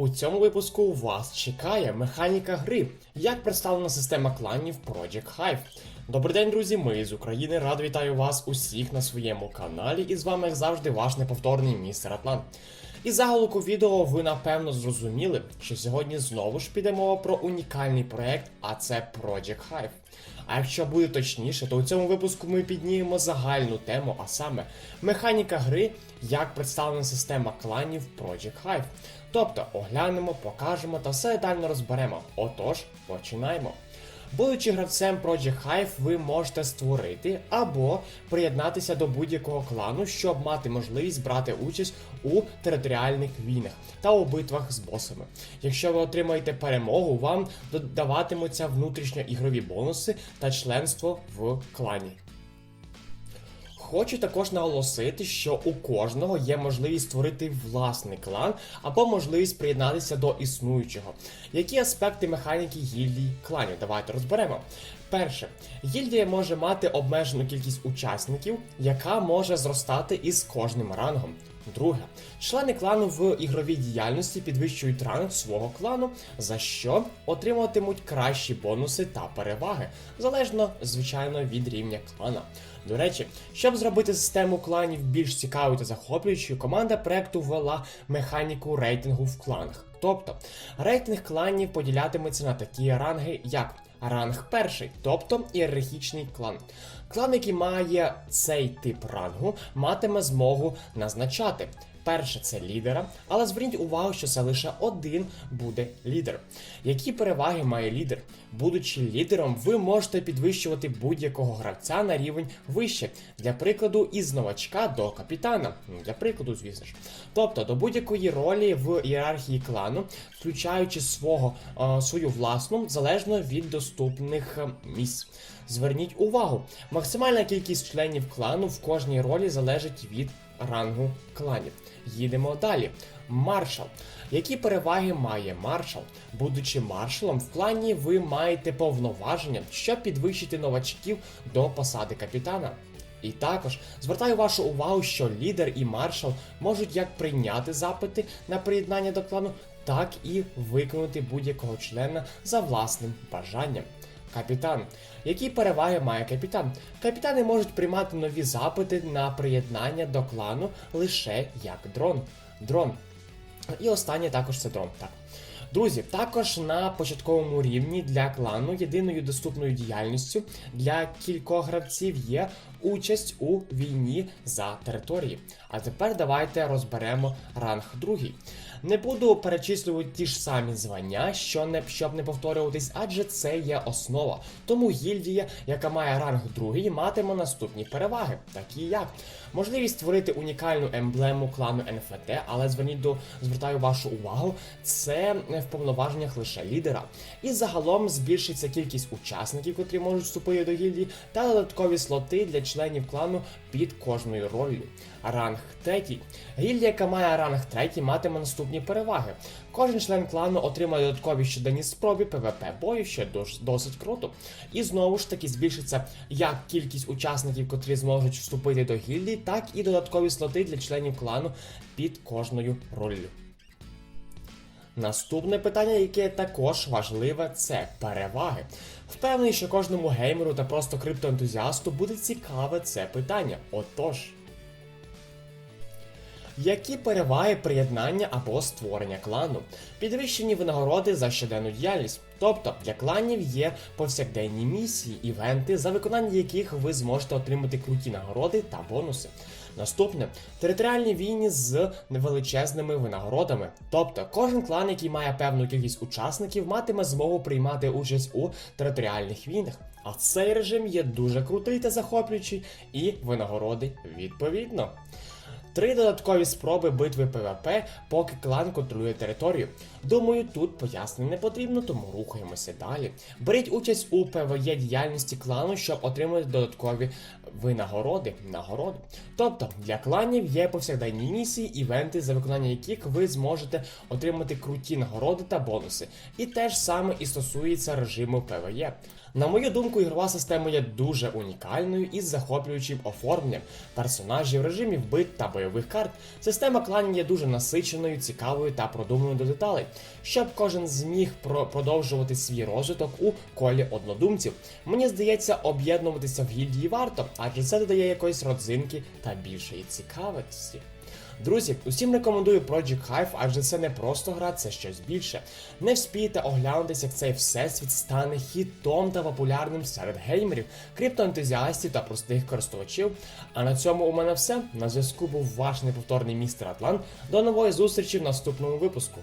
У цьому випуску вас чекає механіка гри, як представлена система кланів Project Hive. Добрий день, друзі! Ми з України. Рад вітаю вас усіх на своєму каналі. І з вами, як завжди, ваш неповторний містер Атлант. Із заголовку відео ви напевно зрозуміли, що сьогодні знову ж піде мова про унікальний проект, а це Project Hive. А якщо буде точніше, то у цьому випуску ми піднімемо загальну тему, а саме механіка гри, як представлена система кланів Project Hive. Тобто оглянемо, покажемо та все детально розберемо. Отож, починаємо. Будучи гравцем Project Hive, ви можете створити або приєднатися до будь-якого клану, щоб мати можливість брати участь у територіальних війнах та у битвах з босами. Якщо ви отримаєте перемогу, вам додаватимуться внутрішньоігрові бонуси та членство в клані. Хочу також наголосити, що у кожного є можливість створити власний клан або можливість приєднатися до існуючого. Які аспекти механіки гільдій кланів? Давайте розберемо. Перше, гільдія може мати обмежену кількість учасників, яка може зростати із кожним рангом. Друге, члени клану в ігровій діяльності підвищують ранг свого клану, за що отримуватимуть кращі бонуси та переваги, залежно, звичайно, від рівня клана. До речі, щоб зробити систему кланів більш цікавою та захоплюючою, команда проекту ввела механіку рейтингу в кланах. Тобто, рейтинг кланів поділятиметься на такі ранги, як ранг перший, тобто ієрархічний клан. Клан, який має цей тип рангу, матиме змогу назначати. Перше це лідера, але зверніть увагу, що це лише один буде лідер. Які переваги має лідер? Будучи лідером, ви можете підвищувати будь-якого гравця на рівень вище, для прикладу, із новачка до капітана. Ну, Для прикладу, звісно ж. Тобто до будь-якої ролі в ієрархії клану, включаючи свого, е, свою власну, залежно від доступних е, місць. Зверніть увагу, максимальна кількість членів клану в кожній ролі залежить від рангу кланів. Їдемо далі. Маршал. Які переваги має маршал? Будучи маршалом, в клані ви маєте повноваження, щоб підвищити новачків до посади капітана. І також звертаю вашу увагу, що лідер і маршал можуть як прийняти запити на приєднання до клану, так і виконати будь-якого члена за власним бажанням. Капітан. Які переваги має капітан? Капітани можуть приймати нові запити на приєднання до клану лише як дрон. Дрон. І останнє також це дрон. Так. Друзі, також на початковому рівні для клану єдиною доступною діяльністю для кількох гравців є участь у війні за території. А тепер давайте розберемо ранг другий. Не буду перечислювати ті ж самі звання, що не щоб не повторюватись, адже це є основа. Тому гільдія, яка має ранг другий, матиме наступні переваги, такі як можливість створити унікальну емблему клану НФТ, але зверніть до звертаю вашу увагу, це в повноваженнях лише лідера. І загалом збільшиться кількість учасників, котрі можуть вступити до гільдії, та додаткові слоти для членів клану під кожною ролью. Ранг третій. Гільдія, яка має ранг третій, матиме наступні переваги. Кожен член клану отримає додаткові щоденні спроби ПВП бою, що досить круто. І знову ж таки збільшиться як кількість учасників, котрі зможуть вступити до гільдії, так і додаткові слоти для членів клану під кожною роллю. Наступне питання, яке також важливе, це переваги. Впевнений, що кожному геймеру та просто криптоентузіасту буде цікаве це питання. Отож. Які переваги приєднання або створення клану? Підвищені винагороди за щоденну діяльність. Тобто для кланів є повсякденні місії, івенти, за виконання яких ви зможете отримати круті нагороди та бонуси. Наступне територіальні війни з невеличезними винагородами. Тобто кожен клан, який має певну кількість учасників, матиме змогу приймати участь у територіальних війнах. А цей режим є дуже крутий та захоплюючий, і винагороди відповідно. Три додаткові спроби битви ПВП, поки клан контролює територію. Думаю, тут пояснень не потрібно, тому рухаємося далі. Беріть участь у ПВЄ діяльності клану, щоб отримати додаткові винагороди. Нагороди. Тобто для кланів є повсякденні місії, івенти, за виконання яких ви зможете отримати круті нагороди та бонуси. І те ж саме і стосується режиму ПВЄ. На мою думку, ігрова система є дуже унікальною із захоплюючим оформленням персонажів, режимів бит та бойових бойових карт, система кланів є дуже насиченою, цікавою та продуманою до деталей, щоб кожен зміг про- продовжувати свій розвиток у колі однодумців. Мені здається, об'єднуватися в гільдії варто, адже це додає якоїсь родзинки та більшої цікавості. Друзі, усім рекомендую Project Hive, адже це не просто гра, це щось більше. Не вспієте оглянутися, як цей всесвіт стане хітом та популярним серед геймерів, криптоентузіастів та простих користувачів. А на цьому у мене все. На зв'язку був ваш неповторний містер Атлант. До нової зустрічі в наступному випуску.